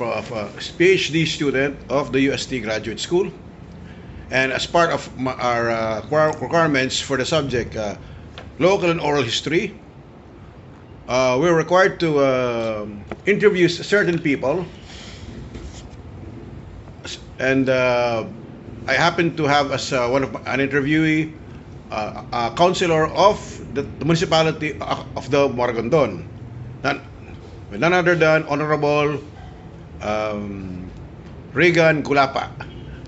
of a PhD student of the UST Graduate School. And as part of our uh, requirements for the subject, uh, local and oral history, uh, we're required to um interview certain people. And uh, I happen to have as uh, one of my, an interviewee uh, a councilor of the, the municipality of the Maragondon. None, none other than Honorable um, Regan Gulapa.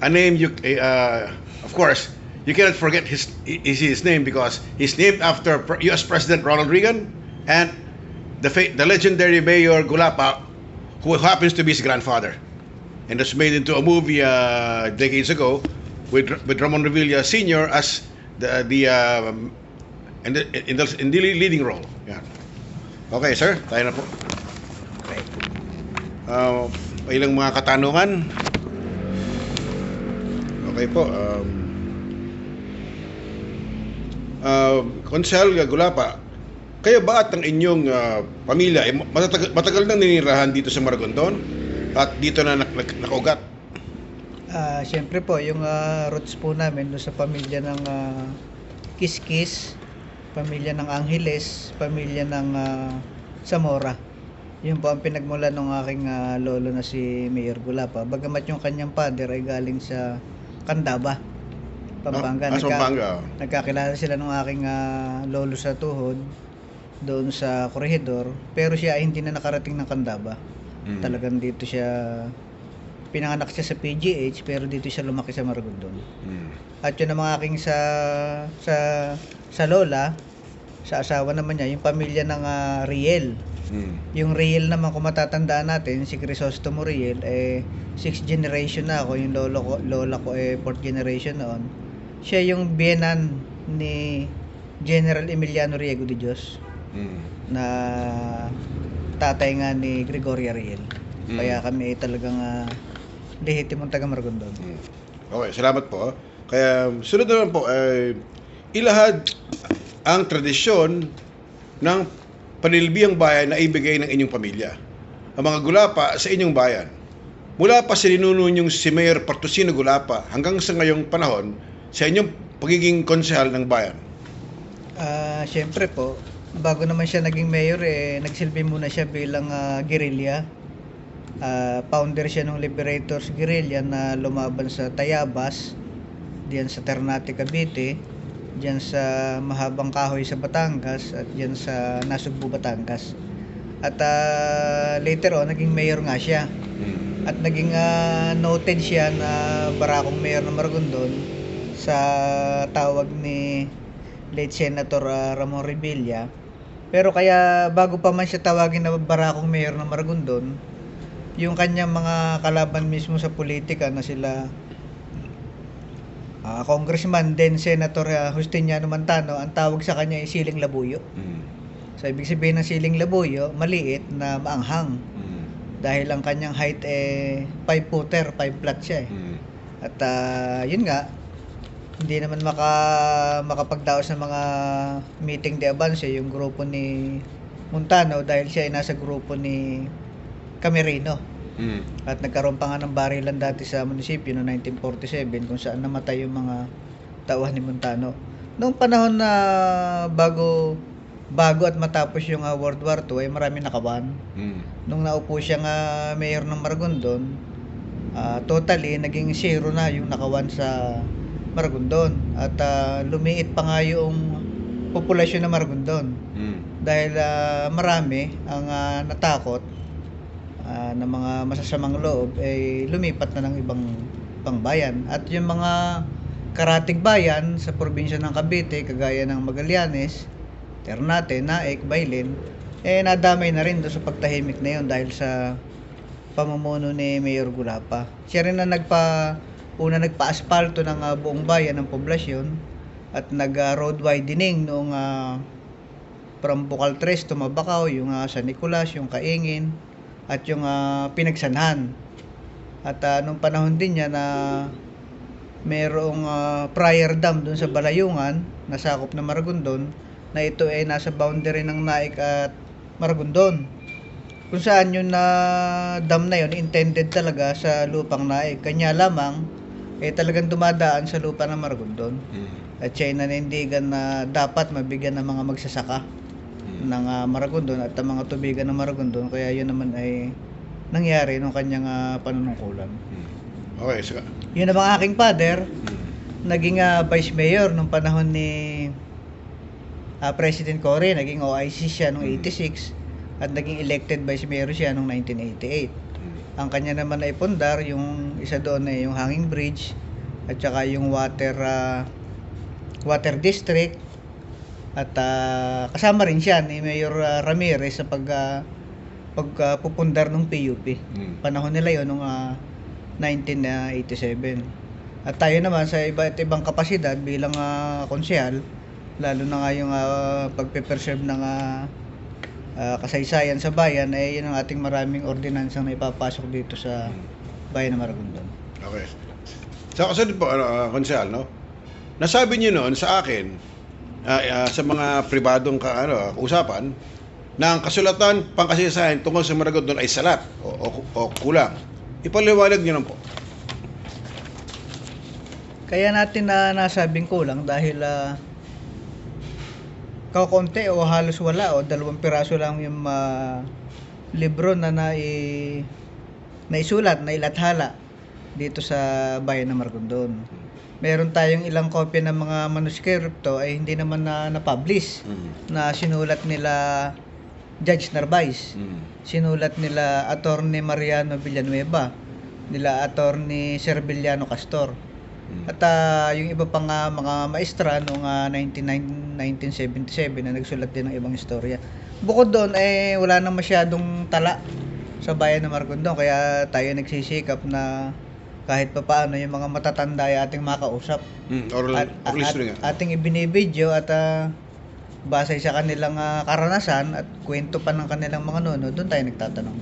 A name you, uh, of course, you cannot forget his, his, his name because he's named after U.S. President Ronald Reagan and the, the legendary Mayor Gulapa, who happens to be his grandfather. And that's made into a movie uh, decades ago with, with Ramon Revilla Sr. as the, the um, in, the, in, the, in the leading role. Yan. Okay, sir. Tayo na po. Okay. Uh, ilang mga katanungan. Okay po. Um, uh, Konsel Gulapa, kayo ba at ang inyong uh, pamilya ay matagal, matagal nang ninirahan dito sa Maragondon at dito na nak, nak, nakaugat? Ah, Siyempre po, yung ah, roots po namin doon sa pamilya ng ah, Kiskis, pamilya ng Angeles, pamilya ng ah, Zamora. Yun po ang pinagmula ng aking ah, lolo na si Mayor Gulapa. Bagamat yung kanyang father ay galing sa Candaba, Pampanga. Sa Nagka- Pampanga. Nagkakilala sila ng aking ah, lolo sa tuhod doon sa Corregidor. Pero siya ay hindi na nakarating ng Candaba. Mm. Talagang dito siya pinanganak siya sa PGH pero dito siya lumaki sa Maragondon. Mm. At yun ang mga aking sa sa sa lola, sa asawa naman niya, yung pamilya ng ah, Riel. Mm. Yung Riel naman kung matatandaan natin, si Crisostomo Riel, eh, sixth generation na ako. Yung lolo ko, lola ko eh, fourth generation noon. Siya yung biyenan ni General Emiliano Riego de Dios Mm. na tatay nga ni Gregoria Riel. Mm. Kaya kami talagang uh, lehitimong taga Maragondon. Mm. Okay, salamat po. Kaya sunod naman po ay ilahad ang tradisyon ng panilbihang bayan na ibigay ng inyong pamilya. Ang mga gulapa sa inyong bayan. Mula pa sa ninuno niyong si Mayor Partusino Gulapa hanggang sa ngayong panahon sa inyong pagiging konsehal ng bayan. Ah, syempre po, bago naman siya naging mayor eh nagsilbi muna siya bilang ah, guerrilla. Ah, founder siya ng Liberators Guerrilla na lumaban sa Tayabas, diyan sa Ternate Cavite, diyan sa Mahabang Kahoy sa Batangas at diyan sa Nasugbu Batangas. At ah, later on naging mayor nga siya. Mm. At naging ah, noted siya na barakong mayor ng Maragondon sa tawag ni late Senator ah, Ramon Revilla. Pero kaya bago pa man siya tawagin na barakong mayor ng Maragondon, yung kanyang mga kalaban mismo sa politika na sila ah, Congressman then Senator ah, Justiniano Mantano, ang tawag sa kanya ay Siling Labuyo. Mm. So ibig sabihin ng Siling Labuyo, maliit na maanghang Mm. dahil ang kanyang height eh 5 footer, 5 flat siya eh. Mm. At ah, yun nga, hindi naman maka makapagdaos ng mga meeting de avance yung grupo ni Montano dahil siya ay nasa grupo ni Camerino. Mm. At nagkaroon pa nga ng barilan dati sa munisipyo noong 1947 kung saan namatay yung mga tauhan ni Montano. Noong panahon na bago bago at matapos yung ah, World War II ay marami nakawan Mm. nung naupo siya nga mayor ng Maragondon, ah, totally naging zero na yung nakawan sa Maragondon at ah, lumiit pa nga yung populasyon ng Maragondon Mm. dahil ah, marami ang ah, natakot ah, ng mga masasamang loob ay lumipat na ng ibang pang at yung mga karatig bayan sa probinsya ng Cavite kagaya ng Magallanes, Ternate, Naik, Bailin eh nadamay na rin doon sa pagtahimik na yun dahil sa pamumuno ni Mayor Gulapa. Siya rin na nagpa una nagpa-asfalto ng ah, buong bayan ng poblasyon at nag ah, road widening noong ah, from Bukal 3 to Mabakaw, yung ah, San Nicolas, yung Kaingin at yung ah, Pinagsanhan. At ah, nung panahon din niya na merong ah, prior dam doon sa Balayungan, nasakop na Maragondon, na ito ay nasa boundary ng Naik at Maragondon. kung saan yung na dam na yun intended talaga sa lupang naik. Kanya lamang eh talagang dumadaan sa lupa ng Maragondon. Mm. At siya ay nanindigan na dapat mabigyan ng mga magsasaka. Ng ah, Maragondon at ang mga tubigan ng Maragondon. Kaya yun naman ay nangyari nung kanyang ah, panunungkulan. Mm. Okay, saka. Yun naman aking father, Mm. naging ah, vice mayor nung panahon ni ah, President Cory, naging OIC siya nung Mm. 86 at naging elected vice mayor siya nung 1988. Mm. Ang kanya naman ay pundar, yung isa doon ay yung hanging bridge at saka yung water ah, water district at ah, kasama rin siya ni Mayor ah, Ramirez sa pag ah, pagpupundar ng PUP. Mm. Panahon nila yon nung ah, 1987. At tayo naman sa iba't ibang kapasidad bilang ah, konsyal, lalo na nga yung ah, pagpe-preserve ng ah, ah, kasaysayan sa bayan ay yun ang ating maraming ordinansang na ipapasok dito sa bayan ng Maragondon. Okay. Sa kasunod po, uh, konsyal, no? Nasabi niyo noon sa akin, ah, ah, sa mga pribadong ka, ano, usapan, na ang kasulatan pangkasaysayan tungkol sa Maragondon ay salat o, o, o kulang. Ipaliwanag niyo lang po. Kaya natin na nasabing kulang dahil uh, kakonti o halos wala o dalawang piraso lang yung ah, libro na nai naisulat, nailathala dito sa bayan ng Margondon. Meron tayong ilang kopya ng mga manuskripto ay hindi naman na na-publish Mm. na sinulat nila Judge Narvaez, Mm. sinulat nila Attorney Mariano Villanueva, nila Attorney Serviliano Castor. Mm. At ah, yung iba pang ah, mga maestra noong ah, 19, 1977 na nagsulat din ng ibang istorya. Bukod doon, eh, wala na masyadong tala sa bayan ng Margondon. Kaya tayo nagsisikap na kahit pa paano yung mga matatanda ay ating makausap. Mm. Oral, At, oral at, history nga. ating ibinibideo at ah, base sa kanilang ah, karanasan at kwento pa ng kanilang mga nono, doon tayo nagtatanong.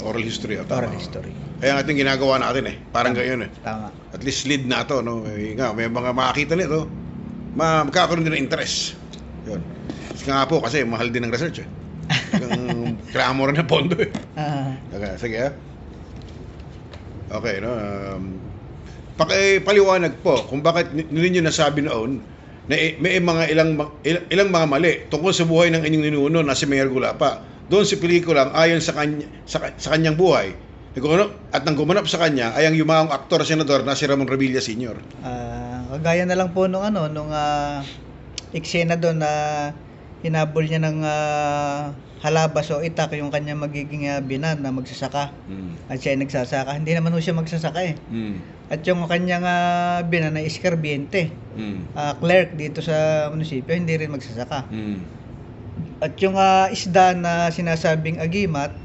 Oral history. oh, Oral tama. history. Kaya ang ating ginagawa natin eh. Parang Tama. gayon eh. Tama. At least lead na ito, no? Eh, nga, may mga makakita nito, ma magkakaroon din ng interest. Yun. Kasi nga po, kasi mahal din ng research eh. Yung kailangan mo rin ng pondo eh. Ah, Okay, sige ah. Okay, no? Um, pakipaliwanag po kung bakit ni- ninyo nasabi noon na may mga ilang, ilang, mga mali tungkol sa buhay ng inyong ninuno na si Mayor Gulapa. Doon si pelikulang ayon sa, kanya, sa, sa kanyang buhay. At nang gumanap sa kanya ay ang yumaong aktor senador na si Ramon Revilla Sr. Ah, kagaya na lang po nung ano, nung ah, eksena doon na hinabol niya ng ah, halabas o itak yung kanya magiging ah, binan na magsasaka. Mm. At siya ay nagsasaka. Hindi naman siya magsasaka eh. Mm. At yung kanyang ah, binan na iskarbiente, Mm. ah, clerk dito sa munisipyo, hindi rin magsasaka. Mm. At yung ah, isda na sinasabing agimat,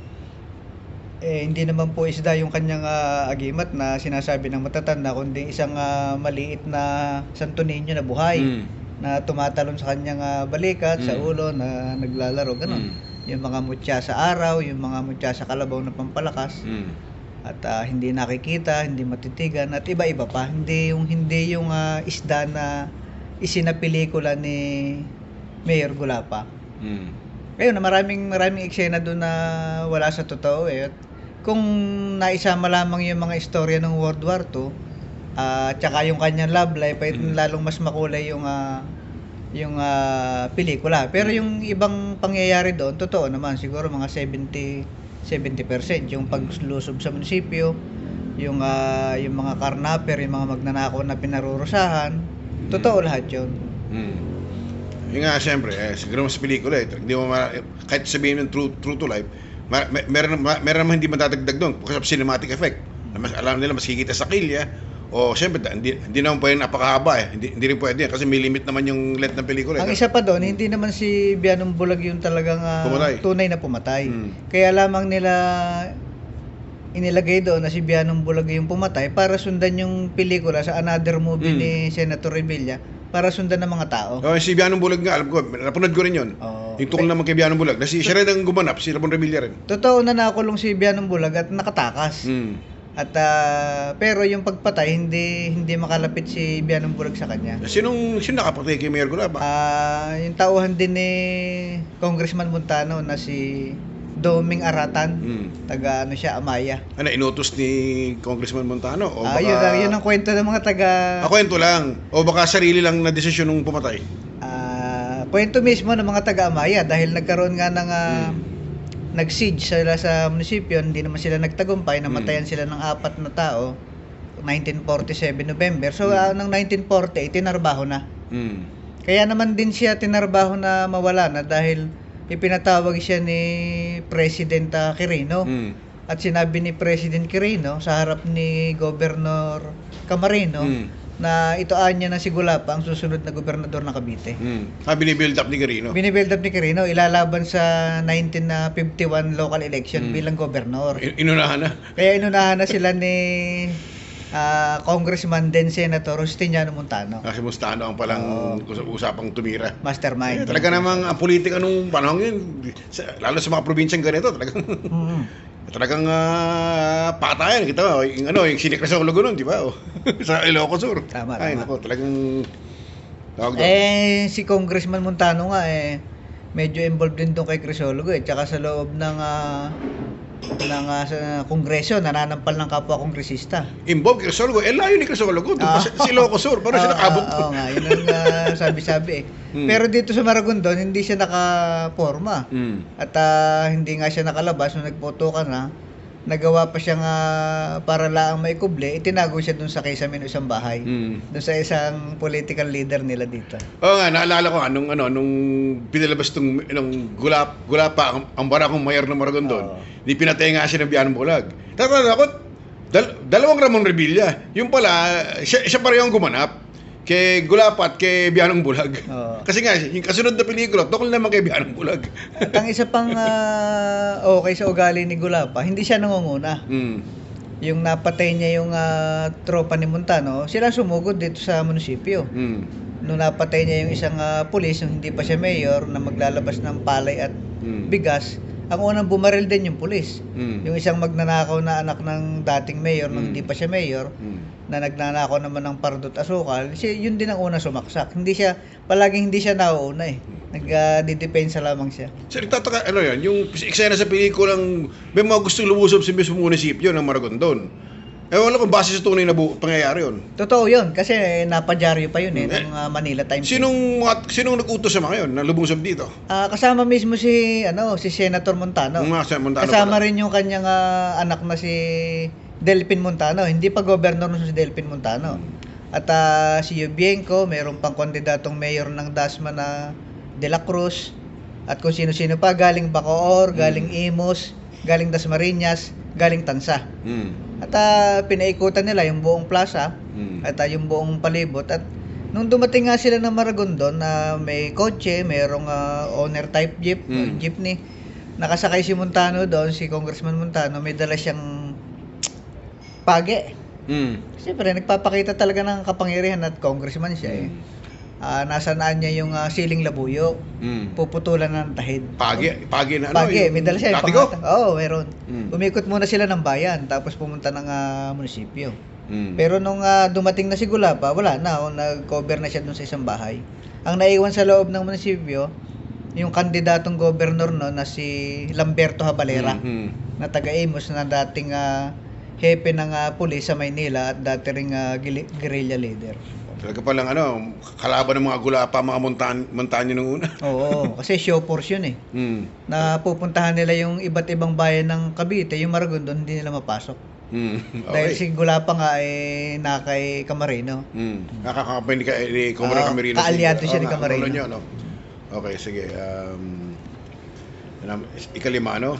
eh, hindi naman po isda yung kanyang ah, agimat na sinasabi ng matatanda, kundi isang ah, maliit na Santo Niño na buhay Mm. Na tumatalon sa kanyang ah, balikat, sa Mm. ulo, na naglalaro, ganun. Mm. Yung mga mutya sa araw, yung mga mutya sa kalabaw na pampalakas, Mm. at ah, hindi nakikita, hindi matitigan, at iba-iba pa. Hindi yung, hindi yung ah, isda na isinapelikula ni Mayor Gulapa. Mm. Ayun, na maraming maraming eksena doon na wala sa totoo eh. At kung naisama lamang yung mga istorya ng World War II, ah tsaka yung kanyang love life, Mm. lalong mas makulay yung ah, yung ah, pelikula. Pero yung ibang pangyayari doon, totoo naman, siguro mga 70 70% yung paglusob sa munisipyo, yung ah, yung mga karnaper, yung mga magnanakaw na pinarurusahan, totoo lahat 'yun. Mm. Yung nga, siyempre, eh, siguro mas pelikula eh. Hindi mo ma- kahit sabihin ng true, true to life, ma- meron, ma- meron naman hindi madadagdag doon of cinematic effect. Na mas, alam nila, mas kikita sa kilya. O, siyempre, da- hindi, hindi naman pwede napakahaba eh. Hindi, hindi rin pwede kasi may limit naman yung length ng pelikula. Ang eh. isa pa doon, hindi naman si Bianong Bulag yung talagang Pumatay. tunay na pumatay. Mm. Kaya lamang nila inilagay doon na si Bianong Bulag yung pumatay para sundan yung pelikula sa another movie Mm. ni Senator Revilla para sundan ng mga tao. Oh, si Bianong Bulag nga, alam ko, napanood ko rin yun. Oo. Yung tungkol naman kay Bianong Bulag. Na si, siya rin ang gumanap, si Ramon Revilla rin. Totoo na nakulong si Bianong Bulag at nakatakas. Mm. At ah, pero yung pagpatay hindi hindi makalapit si Bianong Bulag sa kanya. Sinong, sino nakapatay kay Mayor Gulapa? Ah, yung tauhan din ni Congressman Montano na si Doming Aratan. Mm. Taga ano siya, Amaya. Ano, inutos ni Congressman Montano? O Ah, baka... yun, ang- yun ang kwento ng mga taga... Ah, kwento lang. O baka sarili lang na desisyon nung pumatay. Ah, kwento mismo ng mga taga Amaya dahil nagkaroon nga ng ah, Mm. Nag-siege sila sa munisipyo, hindi naman sila nagtagumpay, Hmm. namatayan sila ng apat na tao 1947 November. So Mm. ah, nung 1940 tinarbaho na. Mm. Kaya naman din siya tinarbaho na mawala na dahil ipinatawag siya ni President ah, Quirino Mm. at sinabi ni President Quirino sa harap ni Governor Camarino Mm. Na itoan niya na si Gulapa ang susunod na gobernador ng Cavite. Mm. Ah, binibuild up ni Garino. Binibuild up ni Quirino, ilalaban sa 1951 local election Mm. bilang gobernador. In- inunahan na. Kaya inunahan na sila ni ah, Congressman then Senator Justiniano Montano. Kasi Mustano ang palang us- usapang tumira. Eh, Mastermind. talaga namang ang politika nung panahon yun, lalo sa mga probinsyang ganito, talagang Mm. Talagang ah, patayan kita mo, yung ano, yung sinikresologo nun, di ba? O, sa Ilocos Sur. Tama, Ay, tama. nako, talagang tawag doon. Eh, si Congressman Montano nga eh, medyo involved din doon kay Crisologo eh. Tsaka sa loob ng, ah, ng ah, sa kongreso, nananampal ng kapwa kongresista. Involved Cresologo, eh layo ni Ah. sa si Ilocos Sur, paano siya Ah, nakabot ah, doon? Oo nga, yun ang ah, sabi-sabi eh. Hmm. Pero dito sa Maragondon, hindi siya nakaporma. Mm. At ah, hindi nga siya nakalabas nung nagpoto ka na. Nagawa pa siyang ah, para lang maikuble, itinago siya dun sa Quezon isang bahay. Mm. Doon sa isang political leader nila dito. Oo nga, naalala ko nga, nung, ano, nung pinalabas tong, nung gulap, gulapa, ang, ang barakong mayor ng Maragondon, Oo. di pinatay nga siya ng biyanong bulag. Tatanda ako, dal, dalawang Ramon Revilla. Yung pala, siya, siya pa rin ang gumanap kay Gulapa at kay Bianong Bulag. Oo. Kasi nga, yung kasunod na pelikula, tukol naman kay Bianong Bulag. At ang isa pang ah, okay sa ugali ni Gulapa, hindi siya nangunguna. mm. Yung napatay niya yung ah, tropa ni Montano, sila sumugod dito sa munisipyo. Mm. Nung napatay niya yung isang ah, pulis, nung hindi pa siya mayor, na maglalabas ng palay at Mm. bigas, ang unang bumaril din yung pulis. Mm. Yung isang magnanakaw na anak ng dating mayor nung Mm. hindi pa siya mayor, Mm. na nagnanakaw naman ng pardot asukal, siya, yun din ang una sumaksak. Hindi siya, palaging hindi siya nauuna eh. Nagdidepensa lamang siya. So, nagtataka, ano yan, yung eksena sa pelikulang may mga gusto lumusob sa mismo munisipyo ng Maragondon. Eh, wala kung base sa tunay na bu- pangyayari yun. Totoo yun, kasi napadyaryo pa yun eh, Eh, ng ah, Manila Times. Sinong mga, sinong nag-utos sa mga yun na lumusob dito? Ah, kasama mismo si ano si Senator Montano. Mga sa Montano kasama pala. rin yung kanyang ah, anak na si Delpin Montano. Hindi pa governor nun si Delpin Montano. At ah, si Yubienko, mayroon pang kandidatong mayor ng Dasma na De La Cruz. At kung sino-sino pa, galing Bacoor, galing Imos, galing Dasmariñas, galing Tansa. Mm. At ah, pinaikutan nila yung buong plaza Mm. at ah, yung buong palibot at nung dumating nga sila ng Maragondon na may kotse, mayroong ah, owner type jeep, Mm. jeepney. Nakasakay si Montano doon, si Congressman Montano, may dala siyang page. Mm. Siyempre, nagpapakita talaga ng kapangyarihan at congressman siya eh. Ah, nasa naan niya yung ah, siling labuyo, Mm. puputulan ng tahid. Pagi, pagi na ano? Yung may dala siya. pangata- Oo, meron. Mm. Umikot muna sila ng bayan, tapos pumunta ng ah, munisipyo. Mm. Pero nung ah, dumating na si Gulapa, wala na, oh, nag-cover na siya dun sa isang bahay. Ang naiwan sa loob ng munisipyo, yung kandidatong governor no na si Lamberto Habalera Mm. na taga Imus na dating ah, hepe ng ah, pulis sa Maynila at dati ring ah, gili- guerrilla leader. Talaga palang ano, kalaban ng mga gulapa, mga montan montanyo nung una. Oo, kasi show force yun eh. Mm. Na pupuntahan nila yung iba't ibang bayan ng Cavite, yung Maragondon hindi nila mapasok. Mm. Dahil Okay. si Gulapa nga eh na kay Camarino. Mm. Nakakapay ni, ka, ni Comrade Oo, Camarino. kaalyado siya ni Oo nga, Camarino. ano niya, no? Okay, sige. Um, ano, ikalima, no?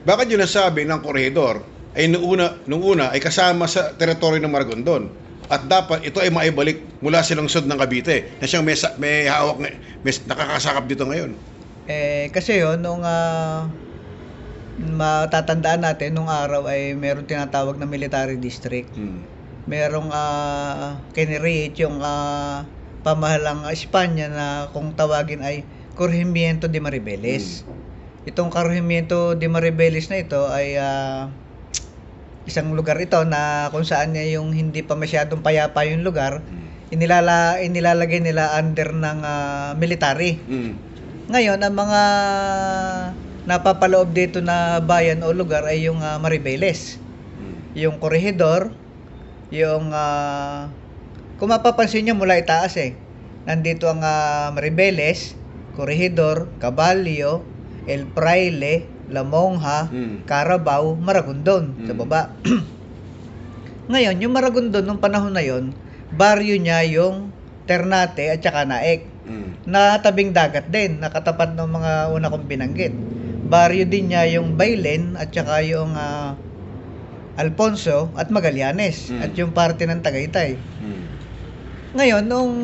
Bakit yun nasabi ng korehidor ay nung una, nung una ay kasama sa teritoryo ng Maragondon at dapat ito ay maibalik mula sa lungsod ng Cavite na siyang may, may hawak na- may nakakasakap dito ngayon. Eh, kasi yun, nung ah, matatandaan natin, nung araw ay meron tinatawag na military district. Mm. Merong uh, kiniriit yung ah, pamahalang Espanya na kung tawagin ay Corregimiento de Maribeles. Itong Corregimiento de Maribeles na ito ay ah, isang lugar ito na kung saan niya yung hindi pa masyadong payapa yung lugar, Mm. inilala, inilalagay nila under ng ah, military. Mm. Ngayon, ang mga napapaloob dito na bayan o lugar ay yung ah, Maribeles. Mm. Yung Corregidor, yung ah, kung mapapansin nyo mula itaas eh. Nandito ang ah, Maribeles, Corregidor, Caballo, El Fraile, La Monja, Mm. Carabao, Maragondon sa Mm. baba. Ngayon, yung Maragondon nung panahon na yon, baryo niya yung Ternate at saka Naek Mm. na tabing dagat din, nakatapat ng mga una kong binanggit. Baryo din niya yung Bailen at saka yung ah, Alfonso at Magallanes Mm. at yung parte ng Tagaytay. Mm. Ngayon, noong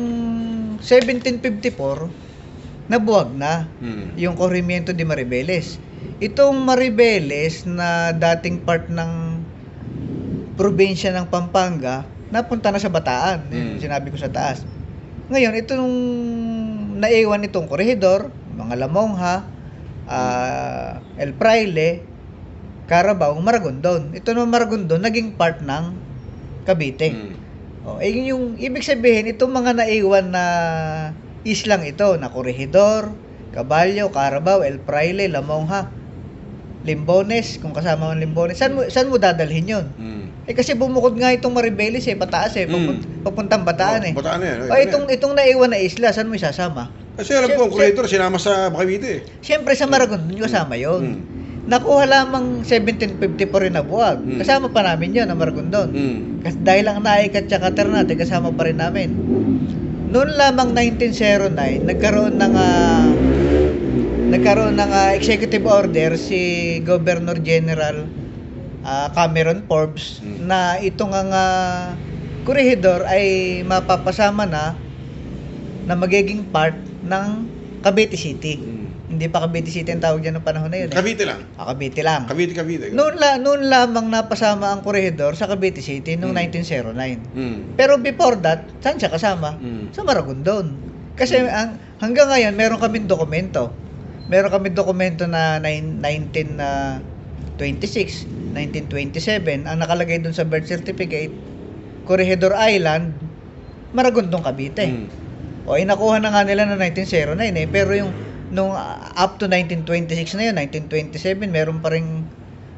1754, nabuwag na Mm. yung Corrimiento de Maribeles. Itong Maribeles na dating part ng probinsya ng Pampanga, napunta na sa Bataan, Mm. sinabi ko sa taas. Ngayon, itong naiwan itong Corregidor, mga Lamongha, ah, El Fraile, Carabao, Maragondon. Ito naman Maragondon, naging part ng Cavite. Mm. Oh, eh, yung ibig sabihin itong mga naiwan na islang ito na Corregidor, Caballo, Carabao, El Fraile, La Monja, Limbones, kung kasama ang Limbones. Saan mo saan mo dadalhin 'yon? Mm. Eh kasi bumukod nga itong Maribeles eh, pataas eh, papun- papuntang Bataan eh. Oh, Bataan yan. O itong itong naiwan na isla, saan mo isasama? Kasi alam ko, ang creator sinama sa Cavite eh. Siyempre sa Maragondon yung kasama 'yon. Mm. Nakuha lamang 1754 rin na buwag. Mm. Kasama pa namin 'yon, ang Maragondon. Mm. Kasi dahil ang naik at saka Ternate, kasama pa rin namin. Noon lamang 1909, nagkaroon ng ah, nagkaroon ng ah, executive order si Governor General ah, Cameron Forbes Mm. na itong ang ah, Corregidor ay mapapasama na na magiging part ng Cavite City. Mm. Hindi pa Cavite City ang tawag dyan ng panahon na yun. Eh. Cavite lang. Ah, Cavite lang. Cavite, Cavite. Noon, la, noon lamang napasama ang Corregidor sa Cavite City noong Mm. 1909. Mm. Pero before that, saan siya kasama? Mm. Sa Maragondon. Kasi ang, hanggang ngayon, meron kaming dokumento. Meron kaming dokumento na nine- 1926, 1927. Ang nakalagay dun sa birth certificate, Corregidor Island, Maragondon, Cavite. Mm. O, ay nakuha na nga nila noong 1909 eh. Pero yung nung uh, up to 1926 na yun, 1927, meron pa ring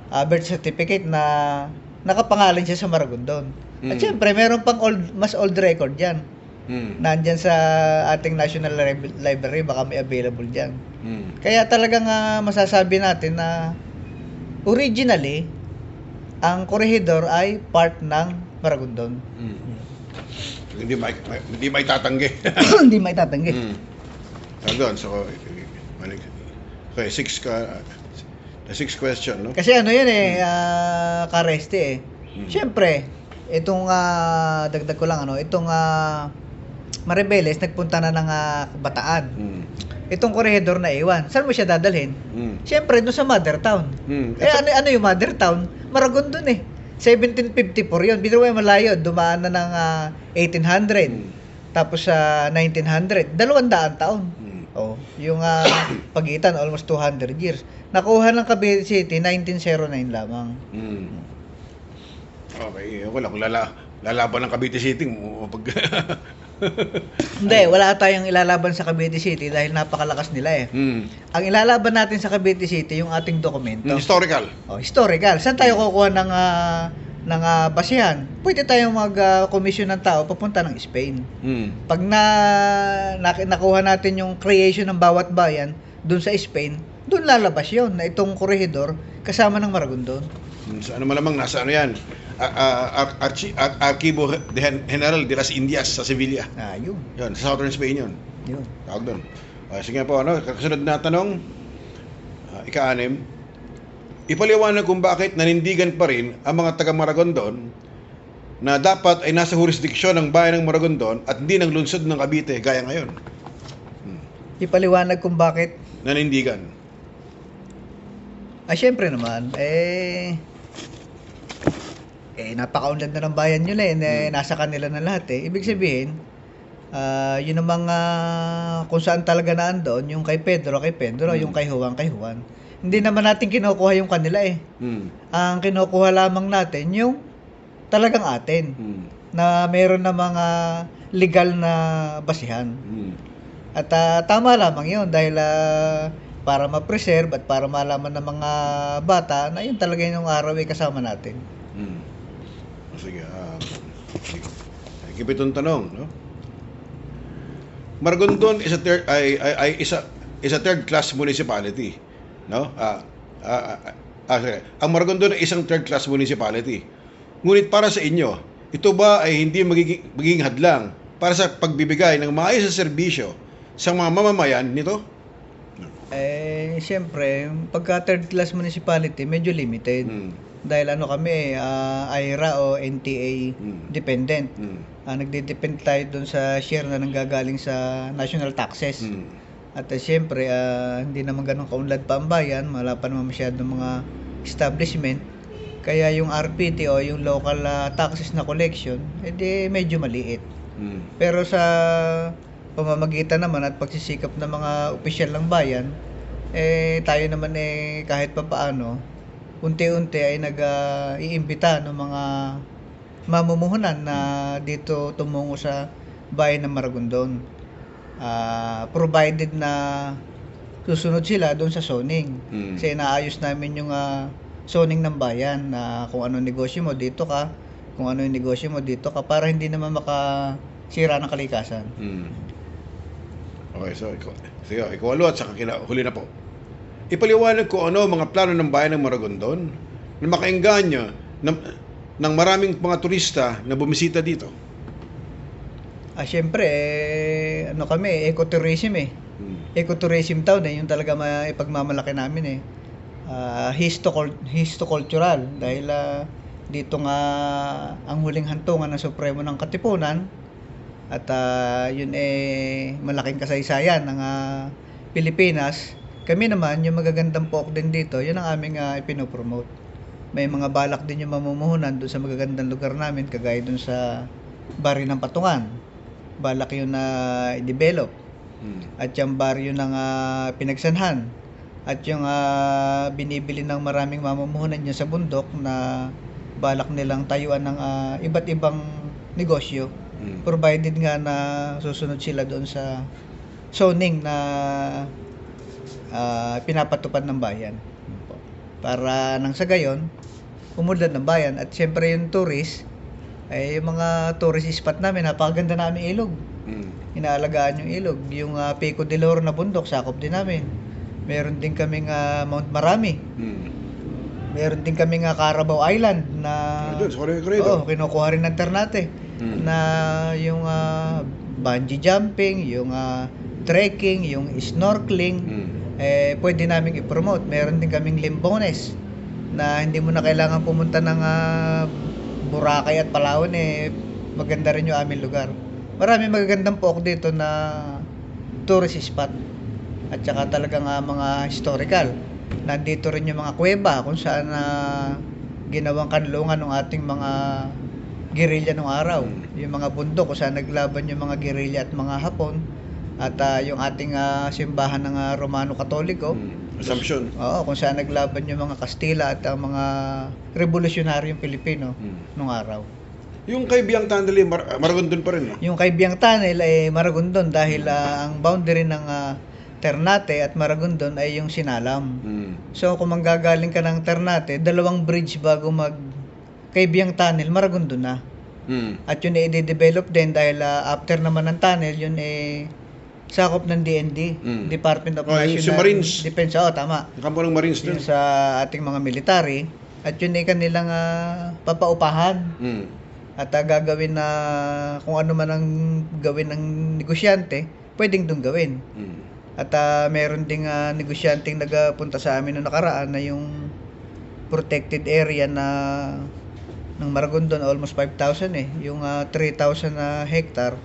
uh, birth certificate na nakapangalan siya sa Maragondon. At Mm. syempre, meron pang old, mas old record dyan. Mm. Nandyan sa ating National Lib- Library, baka may available dyan. Mm. Kaya talagang ah, masasabi natin na originally, ang Corregidor ay part ng Maragondon. Mm. Hindi may, may- hindi may tatanggi. Hindi may tatanggi. mm. So, doon, so, manig- okay, six ka, the sixth question, no? Kasi ano yun eh, ah, kareste eh. Mm. Siyempre, itong ah, dagdag ko lang ano, itong ah, Maribeles nagpunta na ng ah, Bataan. Mm. Itong Corregidor na iwan. Saan mo siya dadalhin? Mm. Siyempre, doon sa mother town. Mm. Eh ano, ano yung mother town? Maragondon eh. 1754 yun. Mo malayo, dumaan na ng ah, 1800. Mm. Tapos sa 1900, 200 taon. Mm. Oh, yung ah, pagitan almost 200 years. Nakuha ng Cavite City 1909 lamang. Mm. Okay, wala kung lala, lalaban ng Cavite City mo pag Hindi, wala tayong ilalaban sa Cavite City dahil napakalakas nila eh. mm. Ang ilalaban natin sa Cavite City yung ating dokumento. historical. Oh, historical. Saan tayo kukuha ng ah, ng ah, basihan? Pwede tayong mag-commission ng tao papunta ng Spain. Mm. Pag na, na nakuha natin yung creation ng bawat bayan doon sa Spain, doon lalabas yon na itong Corregidor kasama ng Maragondon. Mm, Sa ano malamang nasa ano yan? A- a- a- Archi- Archivo General de las Indias sa Sevilla. Ah, yun. Yun, sa southern Spain yun. Yun. Tawag doon. Ah, sige po, ano, kasunod na tanong. Uh, ika-anim. Ipaliwanag kung bakit nanindigan pa rin ang mga taga Maragondon na dapat ay nasa jurisdiksyon ng bayan ng Maragondon at hindi ng lungsod ng Cavite gaya ngayon. Hmm. Ipaliwanag kung bakit. Nanindigan. Ah, syempre naman, eh, eh, napakaunlad na ng bayan yun eh, eh, Hmm. nasa kanila na lahat eh. Ibig sabihin, ah, yun ang mga, kung saan talaga naandoon, yung kay Pedro, kay Pedro, Hmm. yung kay Juan, kay Juan. Hindi naman natin kinukuha yung kanila eh. Hmm. Ang kinukuha lamang natin, yung talagang atin, Hmm. na meron na mga legal na basihan. Hmm. At ah, tama lamang yun dahil ah, para ma-preserve at para malaman ng mga bata na yun talaga yung araw ay kasama natin. Hmm. O, Sige, ah, sige. Ikip itong tanong, no? Maragondon is a third ay, ay, ay isa is a third class municipality, no? Ah, ah, ah, ah, sige. Ang Maragondon ay isang third class municipality. Ngunit para sa inyo, ito ba ay hindi magiging, magiging hadlang para sa pagbibigay ng maayos na serbisyo sa mga mamamayan nito? Eh, siyempre, pagka third class municipality, medyo limited. Hmm. Dahil ano kami, ah, IRA o NTA Hmm. dependent. Hmm. Ah, nagde-depend tayo dun sa share na nanggagaling sa national taxes. Hmm. At uh, siyempre, ah, hindi naman ganun kaunlad pa ang bayan, wala pa naman masyadong mga establishment. Kaya yung RPT o yung local ah, taxes na collection, edi medyo maliit. Hmm. Pero sa pamamagitan naman at pagsisikap ng mga opisyal ng bayan, eh tayo naman eh kahit pa paano, unti-unti ay nag-iimbita ng mga mamumuhunan na dito tumungo sa bayan ng Maragondon. Ah, provided na susunod sila doon sa zoning. Hmm. Kasi inaayos namin yung ah, zoning ng bayan na kung ano negosyo mo dito ka, kung ano yung negosyo mo dito ka para hindi naman makasira ng kalikasan. Hmm. Okay, so ikaw, sige, ikawalo at saka kina, huli na po. Ipaliwanag ko ano mga plano ng bayan ng Maragondon na makainganyo ng, ng maraming mga turista na bumisita dito. Ah, syempre, eh, ano kami, ecotourism eh. Hmm. Ecotourism town eh, yung talaga maipagmamalaki namin eh. Ah, histocul- histocultural dahil ah, dito nga ang huling hantungan ng Supremo ng Katipunan at ah, yun eh malaking kasaysayan ng ah, Pilipinas. Kami naman, yung magagandang pook din dito, yun ang aming uh, ipinopromote. May mga balak din yung mamumuhunan doon sa magagandang lugar namin, kagaya doon sa Bari ng Patungan. Balak yun na i-develop. Hmm. At yung baryo ng ah, pinagsanhan. At yung ah, binibili ng maraming mamumuhunan dyan sa bundok na balak nilang tayuan ng ah, iba't ibang negosyo. Hmm. Provided nga na susunod sila doon sa zoning na ah, pinapatupad ng bayan. Para nang sa gayon, umudad ng bayan. At syempre yung tourist, ay yung mga tourist spot namin, napakaganda namin ilog. Hmm. Inaalagaan yung ilog. Yung ah, Pico de Loro na bundok, sakop din namin. Meron din kaming ah, Mount Marami. Hmm. Meron din kaming ah, Carabao Island na doon, Correo. Oo, kinukuha rin ng Ternate. Hmm. Na yung ah, bungee jumping, yung ah, trekking, yung snorkeling, Hmm. Eh, pwede namin i-promote. Meron din kaming limbones na hindi mo na kailangan pumunta ng ah, Boracay at Palawan eh maganda rin yung aming lugar. Marami magagandang pook dito na tourist spot at saka talagang ah, mga historical. Nandito rin yung mga kuweba kung saan na ginawang kanlungan ng ating mga gerilya nung araw. Yung mga bundok kung saan naglaban yung mga gerilya at mga Hapon at ah, yung ating ah, simbahan ng ah, Romano Katoliko. Hmm. Assumption. Oo, kung saan naglaban yung mga Kastila at ang mga revolusyonaryong Pilipino Hmm. nung araw. Yung kay Biang Tandali, Mar- Maragondon pa rin, no? Yung kay Biang Tunnel ay Maragondon dahil ah, ang boundary ng ah, Ternate at Maragondon ay yung Sinalam. Hmm. So kung manggagaling ka ng Ternate, dalawang bridge bago mag kay Biang Tunnel, Maragondon na. Hmm. At yun ay i-develop din dahil ah, after naman ng tunnel, yun ay sakop ng DND, Mm. Department of Oh, yung National sa Marines. Defense. Oo, tama. Yung kampo ng Marines Yun doon. sa ating mga military. At yun ay kanilang ah, papaupahan. Hmm. At ah, gagawin na kung ano man ang gawin ng negosyante, pwedeng doon gawin. Hmm. At ah, meron ding uh, negosyanteng nagapunta sa amin noong nakaraan na yung protected area na ng Maragondon almost 5,000 eh. Yung ah, 3,000 na hectare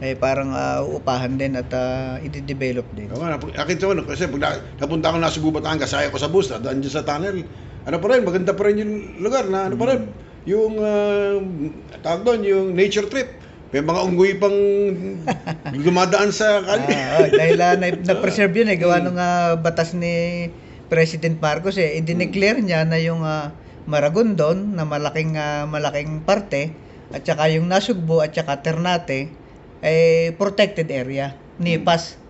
ay parang ah, uupahan din at ah, i-develop din. Oo nap- akin sa ano, kasi pag na- napunta ako na sa Batangas, saya ko sa bus, daan dyan sa tunnel. Ano pa rin, maganda pa rin yung lugar na ano pa rin, yung, uh, tawag doon, yung nature trip. May mga unggoy pang dumadaan sa kali. Ah, oh, dahil ah, na, na-preserve yun eh, gawa nung ah, batas ni President Marcos eh, i-declare niya na yung ah, Maragondon na malaking ah, malaking parte at saka yung Nasugbu at saka Ternate ay protected area, NIPAS.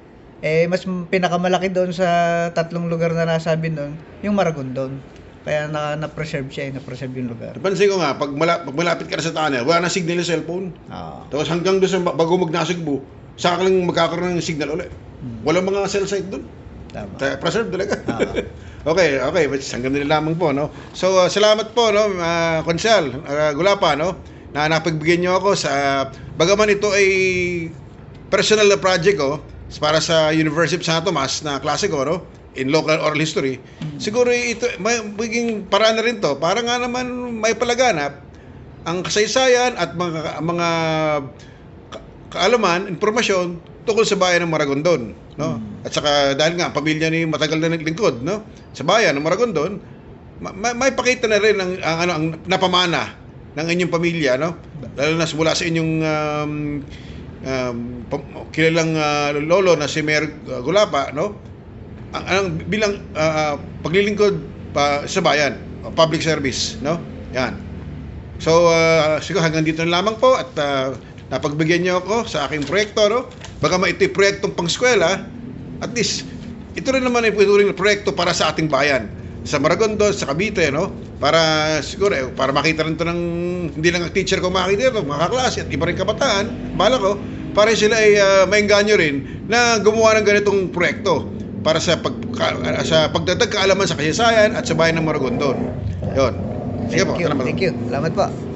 Eh, mas pinakamalaki doon sa tatlong lugar na nasabi doon, yung Maragondon. Kaya na, na-preserve siya, eh, na-preserve yung lugar. Napansin ko nga, pag, mala, pag malapit ka na sa tunnel, wala na signal yung cellphone. Oo. Tapos hanggang doon sa bago magnasugbo, saka ka lang magkakaroon ng signal ulit. Hmm. Walang mga cell site doon. Tama. Ta- Preserve talaga. Ah. okay, okay. But hanggang nila lamang po, no? So, uh, salamat po, no, uh, Konsel, uh, Gulapa, no? Na napagbigyan nyo ako sa... bagaman ito ay personal na project ko para sa University of Santo Tomas na klase ko, no? In local oral history. Siguro ito, may magiging paraan na rin to para nga naman may palaganap ang kasaysayan at mga mga ka- kaalaman, impormasyon tungkol sa bayan ng Maragondon, no? At saka dahil nga pamilya ni matagal na naglingkod, no? Sa bayan ng Maragondon, ma- ma- may pakita na rin ang, ang ano ang napamana ng inyong pamilya, no? Lalo na mula sa inyong um, um, kilalang ah, lolo na si Mayor ah, Gulapa, no? Ang, ang bilang ah, paglilingkod pa sa bayan, public service, no? Yan. So, uh, siguro hanggang dito na lamang po at uh, napagbigyan niyo ako sa aking proyekto, no? Baka ito'y proyektong pangskwela, at least, ito rin naman ay pwede rin proyekto para sa ating bayan. Sa Maragondo, sa Cavite, no? Para siguro, eh, para makita rin ito ng, hindi lang ang teacher ko makita ito, mga kaklase at iba rin kabataan, bala ko, para sila ay uh, maengganyo rin na gumawa ng ganitong proyekto para sa pag ka, sa pagdadag kaalaman sa kasaysayan at sa bayan ng Maragondon. 'Yon. Sige po, Thank you. salamat. Thank you. Salamat po.